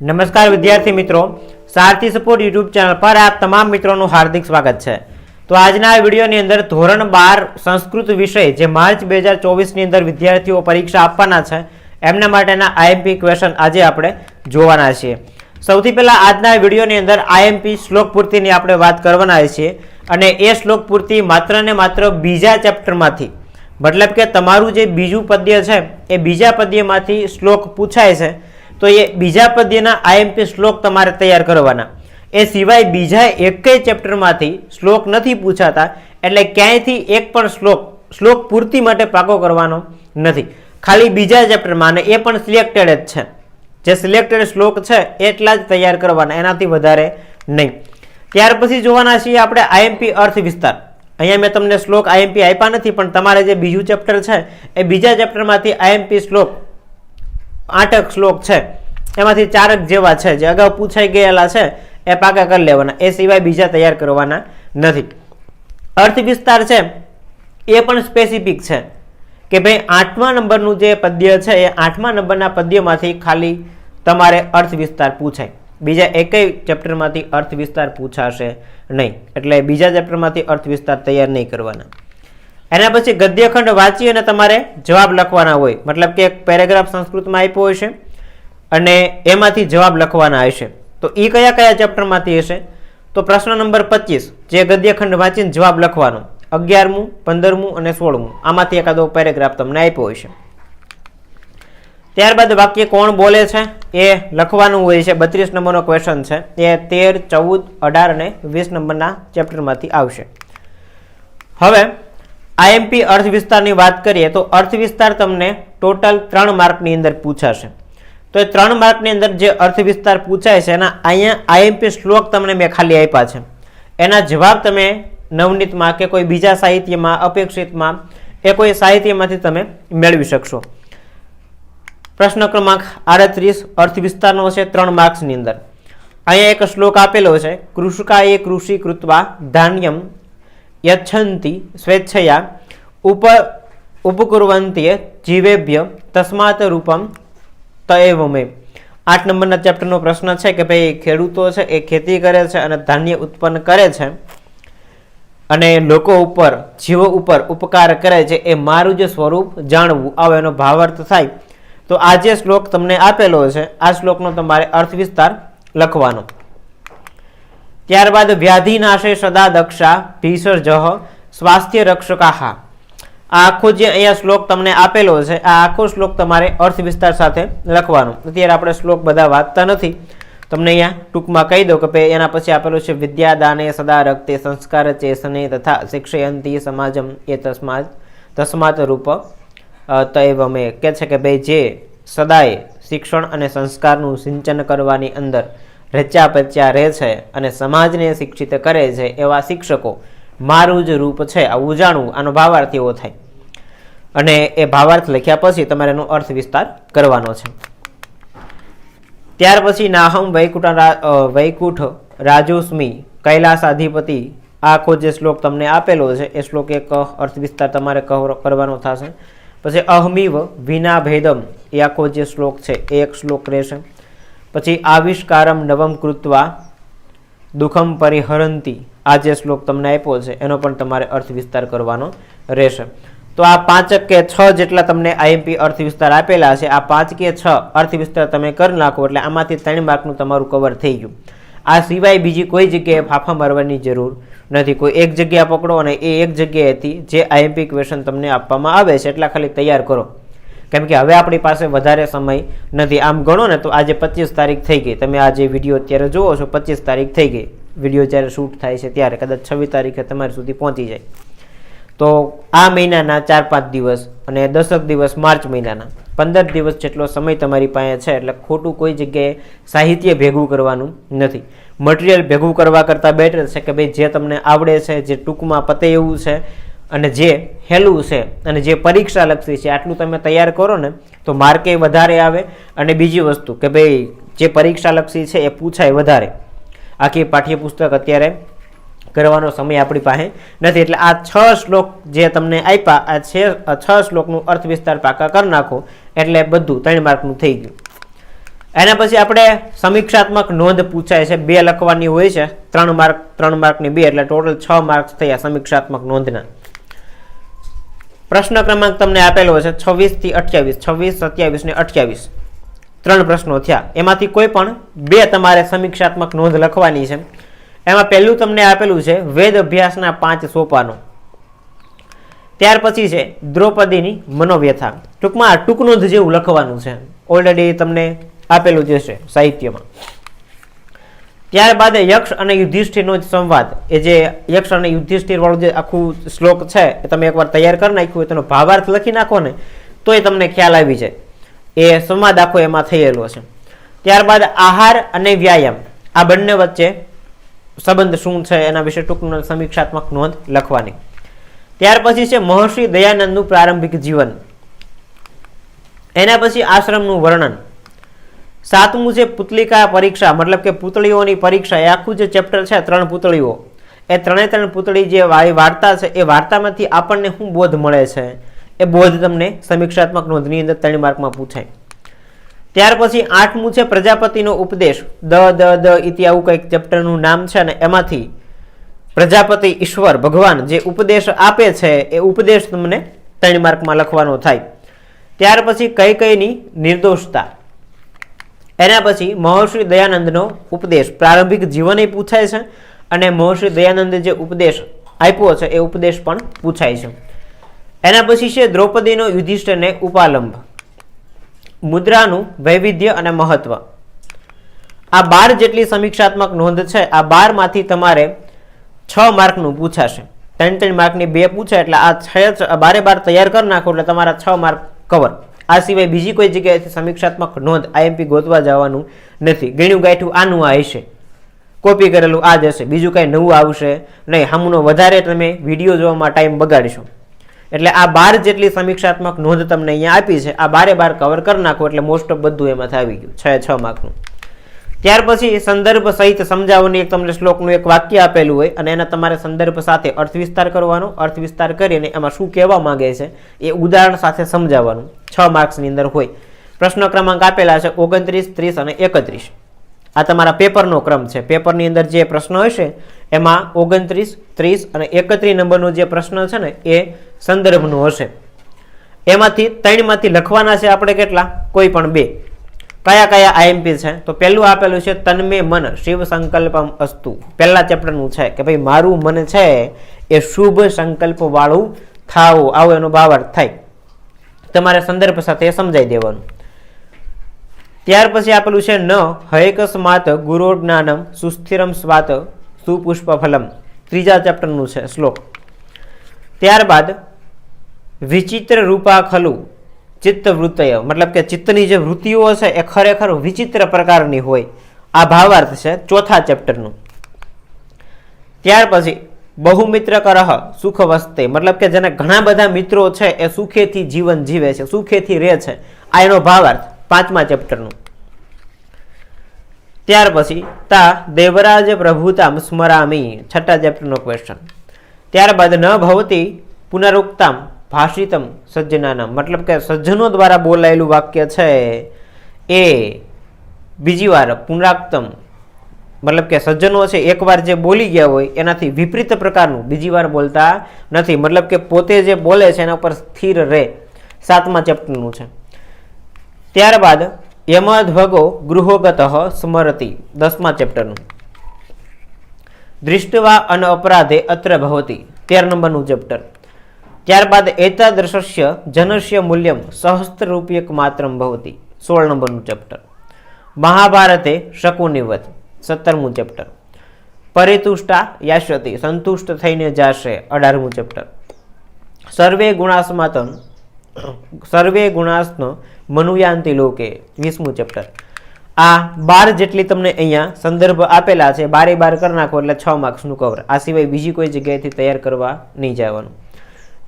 નમસ્કાર વિદ્યાર્થી મિત્રો, સારથી સપોર્ટ યુટ્યુબ ચેનલ પર આપ તમામ મિત્રોનું હાર્દિક સ્વાગત છે. તો આજના વિડીયોની અંદર ધોરણ બાર સંસ્કૃત વિષય, જે માર્ચ બે હજાર ચોવીસની અંદર વિદ્યાર્થીઓ પરીક્ષા આપવાના છે, એમના માટેના આઈએમપી ક્વેશ્ચન આજે આપણે જોવાના છીએ. સૌથી પહેલાં આજના વિડીયોની અંદર આઈએમપી શ્લોક પૂર્તિની આપણે વાત કરવાના છીએ અને એ શ્લોક પૂર્તિ માત્ર ને માત્ર બીજા ચેપ્ટરમાંથી, મતલબ કે તમારું જે બીજું પદ્ય છે, એ બીજા પદ્યમાંથી શ્લોક પૂછાય છે તો એ બીજા પદ્યના આઈએમપી શ્લોક તમારે તૈયાર કરવાના. એ સિવાય બીજા એકેય ચેપ્ટરમાંથી શ્લોક નથી પૂછાતા, એટલે ક્યાંયથી એક પણ શ્લોક શ્લોક પૂર્તિ માટે પાકો કરવાનો નથી. ખાલી બીજા ચેપ્ટરમાં અને એ પણ સિલેક્ટેડ જ છે. જે સિલેક્ટેડ શ્લોક છે, એટલા જ તૈયાર કરવાના, એનાથી વધારે નહીં. ત્યાર પછી જોવાના છીએ આપણે આઈએમપી અર્થ વિસ્તાર. અહીંયા મેં તમને શ્લોક આઈએમપી આપ્યા નથી, પણ તમારે જે બીજું ચેપ્ટર છે, એ બીજા ચેપ્ટરમાંથી આઈએમપી શ્લોક આઠક શ્લોક છે. એમાંથી ચારક જેવા છે, જે અગાઉ પૂછાઈ ગયેલા છે, એ પાકા કરી લેવાના. એ સિવાય બીજા તૈયાર કરવાના નથી. અર્થ વિસ્તાર છે, એ પણ સ્પેસિફિક છે કે ભાઈ આઠમા નંબરનું જે પદ્ય છે, એ આઠમા નંબરના પદ્યમાંથી ખાલી તમારે અર્થ વિસ્તાર પૂછાય. બીજા એકેય ચેપ્ટરમાંથી અર્થ વિસ્તાર પૂછાશે નહીં. એટલે બીજા ચેપ્ટરમાંથી અર્થ વિસ્તાર તૈયાર નહીં કરવાના. એના પછી ગદ્યખંડ વાંચી અને તમારે જવાબ લખવાના હોય. મતલબ કે એક પેરેગ્રાફ સંસ્કૃતમાં આપ્યો હશે અને એમાંથી જવાબ લખવાના હશે. તો એ કયા કયા ચેપ્ટરમાંથી હશે? તો પ્રશ્ન નંબર પચીસ, જે ગદ્યખંડ વાંચીને જવાબ લખવાનો. અગિયારમું, પંદરમું અને સોળમું. આમાંથી એકાદો પેરેગ્રાફ તમને આપ્યો હશે. ત્યારબાદ વાક્ય કોણ બોલે છે? એ લખવાનું હોય છે. બત્રીસ નંબરનો ક્વેશ્ચન છે. એ તેર, ચૌદ, અઢાર અને વીસ નંબરના ચેપ્ટરમાંથી આવશે. હવે આઈએમપી અર્થ વિસ્તારની વાત કરીએ તો અર્થ વિસ્તાર તમને ટોટલ ત્રણ માર્કની અંદર પૂછાશે. તો એ ત્રણ માર્કની અંદર જે અર્થ વિસ્તાર પૂછાય છે, એના અહીંયા આઈએમપી શ્લોક તમને મેં ખાલી આપ્યા છે. એના જવાબ તમે નવનીતમાં કે કોઈ બીજા સાહિત્યમાં, અપેક્ષિતમાં, એ કોઈ સાહિત્યમાંથી તમે મેળવી શકશો. પ્રશ્ન ક્રમાંક આડત્રીસ, અર્થ વિસ્તારનો છે ત્રણ માર્ક્સની અંદર. અહીંયા એક શ્લોક આપેલો છે કૃષકાએ કૃષિ કૃત્વા ધાન્યમ યચ્છન્તિ સ્વેચ્છયા ઉપ ઉપકુર્વંતીય જીવેભ્ય તસ્માત રૂપમ તએવમે આઠ નંબરના ચેપ્ટરનો પ્રશ્ન છે કે ભાઈ ખેડૂતો છે, એ ખેતી કરે છે અને ધાન્ય ઉત્પન્ન કરે છે અને લોકો ઉપર, જીવો ઉપર ઉપકાર કરે છે, એ મારું જે સ્વરૂપ જાણવું. આવો એનો ભાવાર્થ થાય. તો આ જે શ્લોક તમને આપેલો છે. આ શ્લોકનો તમારે અર્થ વિસ્તાર લખવાનો. ત્યારબાદ વ્યાધિનાશે સદા દક્ષા ભીષજઃ સ્વાસ્થ્ય રક્ષકાહા. આ આખો જે અહીંયા શ્લોક તમને આપેલો છે, આ આખો શ્લોક તમારે અર્થ વિસ્તાર સાથે લખવાનો. અત્યારે આપણે શ્લોક બધા વાંચતા નથી. તમને અહીંયા ટૂંકમાં કહી દો કે એના પછી આપેલું છે, વિદ્યાદાને સદા રક્તે સંસ્કાર ચેસને તથા શિક્ષયંતી સમાજમ એ તસ્માત તસ્માત રૂપ તૈવમે. કહે છે કે ભાઈ જે સદાય શિક્ષણ અને સંસ્કારનું સિંચન કરવાની અંદર રચ્યા પચ્યા રહે છે અને સમાજને શિક્ષિત કરે છે એવા શિક્ષકો મારું જ રૂપ છે આવું જાણવું આનો ભાવાર્થ એવો થાય. અને એ ભાવાર્થ લખ્યા પછી તમારે એનો અર્થ વિસ્તાર કરવાનો છે. ત્યાર પછી નાહમ વૈકુંઠ વૈકુંઠ રાજુસ્મી કૈલાસાધિપતિ આખો જે શ્લોક તમને આપેલો છે એ શ્લોક એક અર્થ વિસ્તાર તમારે કરવાનો થશે. પછી અહમીવ વિના ભેદમ એ આખો જે શ્લોક છે એ એક શ્લોક રહેશે. પછી આવિષ્કારમ નવમ કૃત્વા દુઃખમ પરિહરંતી. આ જે શ્લોક તમને આપ્યો છે, એનો પણ તમારે અર્થ વિસ્તાર કરવાનો રહેશે. તો આ પાંચ કે છ જેટલા તમને આઈએમપી અર્થ વિસ્તાર આપેલા છે, આ પાંચ કે છ અર્થ વિસ્તાર તમે કરી નાખો એટલે આમાંથી ત્રણ માર્કનું તમારું કવર થઈ ગયું. આ સિવાય બીજી કોઈ જગ્યાએ ફાફા મારવાની જરૂર નથી. કોઈ એક જગ્યા પકડો અને એ એક જગ્યાએથી જે આઈએમપી ક્વેશ્ચન તમને આપવામાં આવે છે, એટલા ખાલી તૈયાર કરો. કેમ કે હવે આપણી પાસે વધારે સમય નથી. આમ ગણો ને તો આજે પચીસ તારીખ થઈ ગઈ. તમે આ જે વીડિયો અત્યારે જુઓ છો પચીસ તારીખ થઈ ગઈ. વીડિયો જ્યારે શૂટ થાય છે ત્યારે, કદાચ છવ્વીસ તારીખે તમારી સુધી પહોંચી જાય. તો આ મહિનાના ચાર પાંચ દિવસ અને દસક દિવસ માર્ચ મહિનાના, પંદર દિવસ જેટલો સમય તમારી પાસે છે, એટલે ખોટું કોઈ જગ્યાએ સાહિત્ય ભેગું કરવાનું નથી. મટીરિયલ ભેગું કરવા કરતાં બેટર છે કે ભાઈ, જે તમને આવડે છે, જે ટૂંકમાં પતે એવું છે અને જે હેલું છે અને જે પરીક્ષાલક્ષી છે, આટલું તમે તૈયાર કરો ને, તો માર્કે વધારે આવે. અને બીજી વસ્તુ કે ભાઈ, જે પરીક્ષાલક્ષી છે એ પૂછાય વધારે. આખી પાઠ્યપુસ્તક અત્યારે કરવાનો સમય આપણી પાસે નથી. એટલે આ છ શ્લોક જે તમને આપ્યા, આ છે છ શ્લોકનું અર્થ વિસ્તાર પાકા કરી નાખો. એટલે બધું ત્રણ માર્કનું થઈ ગયું. એના પછી આપણે સમીક્ષાત્મક નોંધ પૂછાય છે. બે લખવાની હોય છે. ત્રણ માર્ક, ત્રણ માર્કની બે, એટલે ટોટલ છ માર્ક્સ થયા સમીક્ષાત્મક નોંધના. પ્રશ્ન ક્રમાંક તમને આપેલો છે છવ્વીસથી અઠ્યાવીસ, છવ્વીસ, સત્યાવીસ ને અઠ્યાવીસ. ત્રણ પ્રશ્નો થયા. એમાંથી કોઈ પણ બે તમારે સમીક્ષાત્મક નોંધ લખવાની છે. એમાં પહેલું તમને આપેલું છે, વેદ અભ્યાસના પાંચ સોપાનો. ત્યાર પછી છે, દ્રૌપદીની મનોવ્યથા. ટૂંકમાં ટૂંકનોંધ જેવું લખવાનું છે. ઓલરેડી તમને આપેલું જ છે સાહિત્યમાં. ત્યારબાદ યક્ષ અને યુધિષ્ઠિરનો જ સંવાદ. એ જે યક્ષ અને યુધિષ્ઠિર વાળું જે આખું શ્લોક છે, એ તમે એકવાર તૈયાર કરી નાખ્યું હોય, તેનો ભાવાર્થ લખી નાખો ને તો એ તમને ખ્યાલ આવી જાય. એ સંવાદ આખો એમાં થયેલો છે. ત્યારબાદ આહાર અને વ્યાયામ. આ બંને વચ્ચે સંબંધ શું છે, એના વિશે ટૂંકનું સમીક્ષાત્મક નોંધ લખવાની. ત્યાર પછી છે મહર્ષિ દયાનંદનું પ્રારંભિક જીવન. એના પછી આશ્રમનું વર્ણન. સાતમું છે પુતલિકા પરીક્ષા. મતલબ કે પુતળીઓની પરીક્ષા. એ આખું જે ચેપ્ટર છે, ત્રણ પુતળીઓ. એ ત્રણે ત્રણ પુતળી જે વાર્તા છે, એ વાર્તામાંથી આપણને શું બોધ મળે છે? એ બોધ તમને સમીક્ષાત્મક નોંધની અંદર ત્રણ માર્કમાં પૂછાય. ત્યાર પછી આઠમું છે પ્રજાપતિનો ઉપદેશ. દ દ દ ઇતિ આવું કંઈક ચેપ્ટરનું નામ છે ને એમાંથી પ્રજાપતિ ઈશ્વર, ભગવાન જે ઉપદેશ આપે છે, એ ઉપદેશ તમને ત્રણ માર્કમાં લખવાનો થાય. ત્યાર પછી કઈ કઈની નિર્દોષતા. એના પછી મહર્ષિ દયાનંદનો ઉપદેશ, પ્રારંભિક જીવન એ પૂછાય છે અને મહર્ષિ દયાનંદે જે ઉપદેશ આપ્યો છે એ ઉપદેશ પણ પૂછાય છે. એના પછી છે દ્રૌપદીનો યુધિષ્ઠિરને ઉપાલંબ. મુદ્રાનું વૈવિધ્ય અને મહત્વ. આ બાર જેટલી સમીક્ષાત્મક નોંધ છે, આ બારમાંથી તમારે છ માર્કનું પૂછાશે. ત્રણ ત્રણ માર્કની બે પૂછે એટલે આ છ- બારે બાર તૈયાર કરી નાખો એટલે તમારા છ માર્ક કવર આ સિવાય બીજી કોઈ જગ્યાએથી સમીક્ષાત્મક નોંધ આઈએમપી ગોતવા જવાનું નથી. ગણ્યું ગાંઠું આનું આ હશે. કોપી કરેલું આ જ હશે. બીજું કાંઈ નવું આવશે નહીં. હમણો વધારે તમે વીડિયો જોવામાં ટાઈમ બગાડશો. એટલે આ બાર જેટલી સમીક્ષાત્મક નોંધ તમને અહીંયા આપી છે, આ બારે બાર કવર કરી નાખો એટલે મોસ્ટ ઓફ બધું એમાંથી આવી ગયું. છ છ માર્કનું. ત્યાર પછી સંદર્ભ સહિત સમજાવવાની એક તમને શ્લોકનું એક વાક્ય આપેલું હોય અને એના તમારે સંદર્ભ સાથે અર્થ વિસ્તાર કરવાનો અર્થ વિસ્તાર કરીને એમાં શું કહેવા માંગે છે એ ઉદાહરણ સાથે સમજાવવાનું. છ માર્ક્સની અંદર હોય. પ્રશ્ન ક્રમાંક આપેલા છે ઓગણત્રીસ, ત્રીસ અને એકત્રીસ. આ તમારા પેપરનો ક્રમ છે. પેપરની અંદર જે પ્રશ્ન હશે એમાં ઓગણત્રીસ, ત્રીસ અને એકત્રીસ નંબરનો જે પ્રશ્ન છે ને એ સંદર્ભનો હશે. એમાંથી ત્રણમાંથી લખવાના છે આપણે કેટલા? કોઈ પણ બે. કયા કયા આઈએમપી છે? તો પહેલું આપેલું છે, તન્મે મન શિવ સંકલ્પમ અસ્તુ. પહેલા ચેપ્ટરનું છે કે ભાઈ, મારું મન છે એ શુભ સંકલ્પવાળું થાવું આવો એનો ભાવાર્થ થાય. તમારે સંદર્ભ સાથે સમજાઈ દેવાનું. ત્યાર પછી આપેલું છે, ન હયકસ્માત ગુરો જ્ઞાનમ સુસ્થિરમ સ્વાત સુપુષ્પ ફલમ ત્રીજા ચેપ્ટરનું છે, શ્લોક. ત્યારબાદ, વિચિત્ર રૂપા ખલુ ચિત્ત વૃત્તય મતલબ કે ચિત્તની જે વૃત્તિઓ છે એ ખરેખર વિચિત્ર પ્રકારની હોય. આ ભાવાર્થ છે ચોથા ચેપ્ટરનું. ત્યાર પછી બહુમિત્ર કરહ સુખ વસ્તે મતલબ કે જેને ઘણા બધા મિત્રો છે એ સુખેથી જીવન જીવે છે, સુખેથી રહે છે. આ એનો ભાવાર્થ પાંચમા ચેપ્ટરનું. ત્યાર પછી તા દેવરાજ પ્રભુતામ સ્મરામી. છઠ્ઠા ચેપ્ટરનો ક્વેશ્ચન ત્યારબાદ ન ભવતી પુનરુક્તામ ભાષિતમ સજ્જનાનામ. મતલબ કે સજ્જનો દ્વારા બોલાયેલું વાક્ય છે એ બીજી વાર પુનરાક્તમ. મતલબ કે સજ્જનો છે, એકવાર જે બોલી ગયા હોય, એનાથી વિપરીત પ્રકારનું બીજી વાર બોલતા નથી. મતલબ કે પોતે જે બોલે છે, એના ઉપર સ્થિર રહે. સાતમા ચેપ્ટરનું છે. ત્યારબાદ યમધ્વગો ગૃહોગત સ્મરતી. દસમા ચેપ્ટરનું. દૃષ્ટવા અન અપરાધે અત્ર ભવતી. તેર નંબરનું ચેપ્ટર. ત્યારબાદ એતાદૃશસ્ય જનસ્ય મૂલ્યમ સહસ્ત્ર રૂપિયક માત્રમ ભવતી. સોળ નંબરનું ચેપ્ટર. મહાભારતે શકુનિવત, સત્તરમું ચેપ્ટર. પરિતુષ્ટા યાશ્વતી, સંતુષ્ટ થઈને જાશે, અઢારમું ચેપ્ટર. સર્વે ગુણાસ્માતન, સર્વે ગુણાસન મનુયાંતિ લોકે, વીસમું ચેપ્ટર. આ બાર જેટલી તમને અહીંયા સંદર્ભ આપેલા છે, બારે બાર કરી નાખો એટલે છ માર્ક્સનું કવર આ સિવાય બીજી કોઈ જગ્યાએથી તૈયાર કરવા નહીં જવાનું.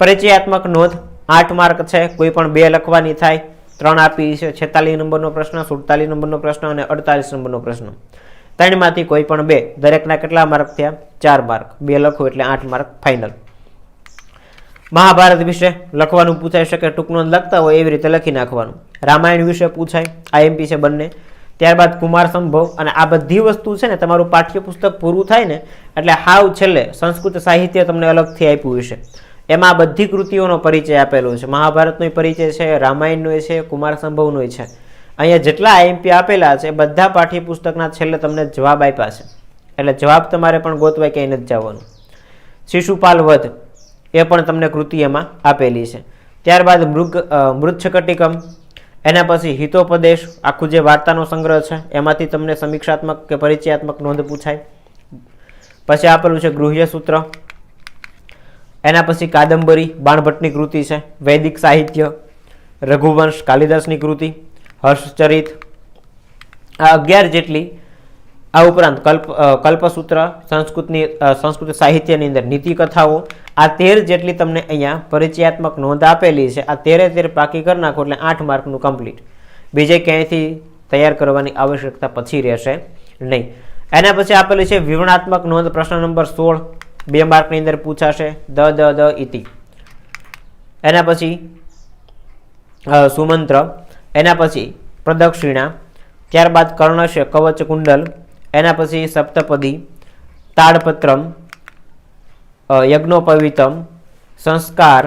પરિચયાત્મક નોંધ, આઠ માર્ક છે, કોઈ પણ બે લખવાની થાય. ત્રણ આપી છે, છેતાલીસ નંબરનો પ્રશ્ન, સુડતાલીસ નંબરનો પ્રશ્ન અને અડતાલીસ નંબરનો પ્રશ્ન. ત્રણમાંથી કોઈ પણ બે, દરેકના કેટલા માર્ક થયા? ચાર માર્ક. બે લખો એટલે આઠ માર્ક ફાઇનલ મહાભારત વિશે લખવાનું પૂછાઈ શકે ટૂંકનો લખતા હોય એવી રીતે લખી નાખવાનું. રામાયણ વિશે પૂછાય આઈએમપી છે બંને. ત્યારબાદ કુમાર સંભવ અને આ બધી વસ્તુ છે ને તમારું પાઠ્યપુસ્તક પૂરું થાય ને, એટલે હાવ છેલ્લે સંસ્કૃત સાહિત્ય તમને અલગથી આપ્યું હશે. એમાં બધી કૃતિઓનો પરિચય આપેલો છે. મહાભારતનો પરિચય છે, રામાયણનો છે, કુમાર સંભવનો છે. અહીંયા જેટલા આઈએમપી આપેલા છે, બધા પાઠ્યપુસ્તકના છેલ્લે તમને જવાબ આપ્યા છે. એટલે જવાબ તમારે પણ ગોતવાય ક્યાંય નથી જવાનું. શિશુપાલ વધ એ પણ તમને કૃતિ એમાં આપેલી છે. ત્યારબાદ મૃગ મૃચ્છકટિકમ, એના પછી હિતોપદેશ, આખું જે વાર્તાનો સંગ્રહ છે, એમાંથી તમને સમીક્ષાત્મક કે પરિચયાત્મક નોંધ પૂછાય. પછી આપેલું છે ગૃહ્ય સૂત્ર એના પછી કાદંબરી, બાણભટ્ટની કૃતિ છે, વૈદિક સાહિત્ય, રઘુવંશ, કાલિદાસની કૃતિ, હર્ષચરિત. આ અગિયાર જેટલી આ ઉપરાંત કલ્પ કલ્પસૂત્ર, સંસ્કૃતની સંસ્કૃત સાહિત્યની અંદર નીતિ કથાઓ આ તેર જેટલી તમને અહીંયા પરિચયાત્મક નોંધ આપેલી છે. આ તેરે તેર પાકી કરી નાખો એટલે આઠ માર્કનું કમ્પ્લીટ. બીજે ક્યાંયથી તૈયાર કરવાની આવશ્યકતા પછી રહેશે નહીં. એના પછી આપેલી છે વિવરણાત્મક નોંધ પ્રશ્ન નંબર સોળ. બે માર્કની અંદર પૂછાશે, દ દ દ ઇતિ એના પછી સુમંત્ર, એના પછી પ્રદક્ષિણા, ત્યારબાદ કર્ણશ, કવચ કુંડલ, એના પછી સપ્તપદી, તાડપત્રમ યજ્ઞોપવિતમ, સંસ્કાર,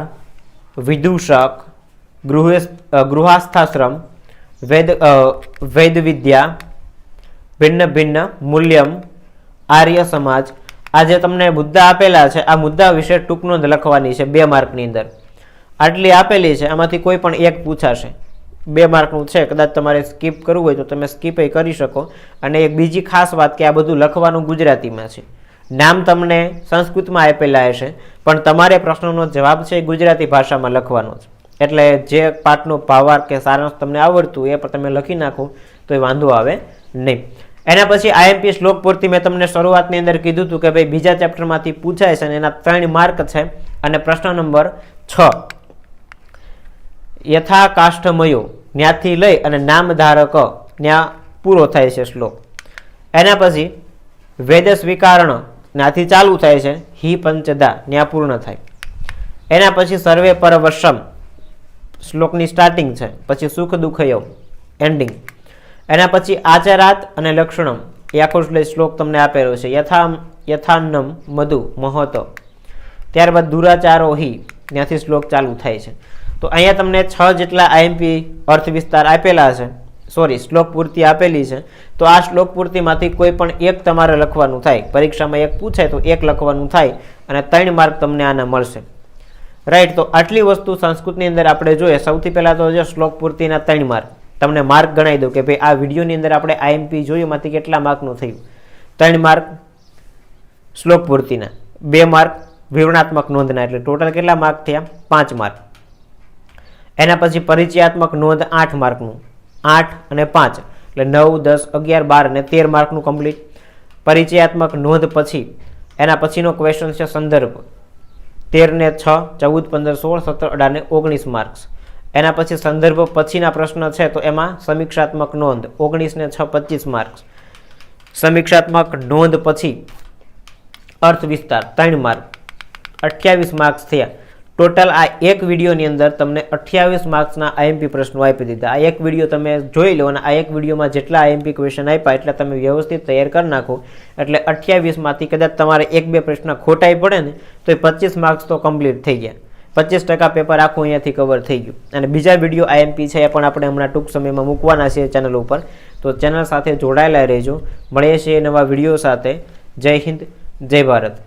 વિદૂષક ગૃહ ગૃહાસ્થાશ્રમ, વેદ વેદવિદ્યા, ભિન્ન ભિન્ન મૂલ્યમ, આર્ય સમાજ આ જે તમને મુદ્દા આપેલા છે. આ મુદ્દા વિશે ટૂંક નોંધ લખવાની છે બે માર્કની અંદર. આટલી આપેલી છે, આમાંથી કોઈ પણ એક પૂછાશે. બે માર્કનું છે, કદાચ તમારે સ્કીપ કરવું હોય તો તમે સ્કીપ કરી શકો. અને એક બીજી ખાસ વાત કે આ બધું લખવાનું ગુજરાતીમાં છે. નામ તમને સંસ્કૃતમાં આપેલા હશે, પણ તમારે પ્રશ્નનો જવાબ છે ગુજરાતી ભાષામાં લખવાનો છે. એટલે જે પાઠનો ભાવાર્થ કે સારાંશ તમને આવડતું એ પણ તમે લખી નાખો તો એ વાંધો આવે નહીં. એના પછી આઈએમપી શ્લોક પૂરતી મેં તમને શરૂઆતની અંદર કીધું હતું કે ભાઈ બીજા ચેપ્ટરમાંથી પૂછાય છે અને એના ત્રણ માર્ક છે અને પ્રશ્ન નંબર છ. યથા કાષ્ઠમયો ન્યાથી લઈ અને નામધારક ન્યા પૂરો થાય છે શ્લોક. એના પછી વેદ સ્વીકારણ ત્યાંથી ચાલુ થાય છે, હિ પંચદા, ન્યા પૂર્ણ થાય. એના પછી સર્વે પરવશમ શ્લોકની સ્ટાર્ટિંગ છે, પછી સુખ દુઃખયો એન્ડિંગ એના પછી આચારાત અને લક્ષણમ. એ આખો શ્લોક તમને આપેલો છે. યથા યથાન્નમ, મધુ, મહતો. ત્યારબાદ દુરાચારો હિ. ત્યાંથી શ્લોક ચાલુ થાય છે. તો અહીંયા તમને છ જેટલા આઈએમપી અર્થ વિસ્તાર આપેલા છે. સોરી શ્લોક પૂર્તિ આપેલી છે. તો આ શ્લોક પૂર્તિમાંથી કોઈ પણ એક તમારે લખવાનું થાય. પરીક્ષામાં એક પૂછાય તો એક લખવાનું થાય અને ત્રણ માર્ક તમને આના મળશે. રાઈટ તો આટલી વસ્તુ સંસ્કૃતની અંદર આપણે જોઈએ. સૌથી પહેલાં તો જો શ્લોક પૂર્તિના ત્રણ માર્ક. તમને માર્ક ગણાવી દઉં કે ભાઈ આ વિડીયોની અંદર આપણે આઈએમપી જોયું, એમાંથી કેટલા માર્કનું થયું? ત્રણ માર્ક શ્લોક પૂર્તિના, બે માર્ક વિવરણાત્મક નોંધના, એટલે ટોટલ કેટલા માર્ક થયા? પાંચ માર્ક. એના પછી પરિચયાત્મક નોંધ આઠ માર્કનું, આઠ અને પાંચ, એટલે નવ, દસ, અગિયાર, બાર અને તેર માર્કનું કમ્પ્લીટ. પરિચયાત્મક નોંધ પછી, એના પછીનો ક્વેશ્ચન છે સંદર્ભ. તેર ને છ, ચૌદ, પંદર, સોળ, સત્તર, અઢાર ને ઓગણીસ માર્ક્સ. એના પછી સંદર્ભ પછીના પ્રશ્ન છે, તો એમાં સમીક્ષાત્મક નોંધ ઓગણીસ ને છ પચીસ માર્ક્સ. સમીક્ષાત્મક નોંધ પછી અર્થ વિસ્તાર, ત્રણ માર્ક. અઠ્યાવીસ માર્ક્સ થયા. ટોટલ આ એક વિડીયોની અંદર તમને અઠ્યાવીસ માર્ક્સના આઈએમપી પ્રશ્નો આપી દીધા. આ એક વીડિયો તમે જોઈ લો અને આ એક વિડીયોમાં જેટલા આઈએમપી ક્વેશ્ચન આપ્યા એટલે તમે વ્યવસ્થિત તૈયાર કરી નાખો. એટલે અઠ્યાવીસમાંથી કદાચ તમારે એક બે પ્રશ્ન ખોટાઈ પડે ને, તો એ પચીસ માર્ક્સ તો કમ્પ્લીટ થઈ ગયા. પચીસ ટકા પેપર આખું અહીંયાથી કવર થઈ ગયું. અને બીજા વીડિયો આઈએમપી છે એ પણ આપણે હમણાં ટૂંક સમયમાં મૂકવાના છે ચેનલ ઉપર. તો ચેનલ સાથે જોડાયેલા રહેજો. મળીએ છીએ નવા વીડિયો સાથે. જય હિન્દ, જય ભારત.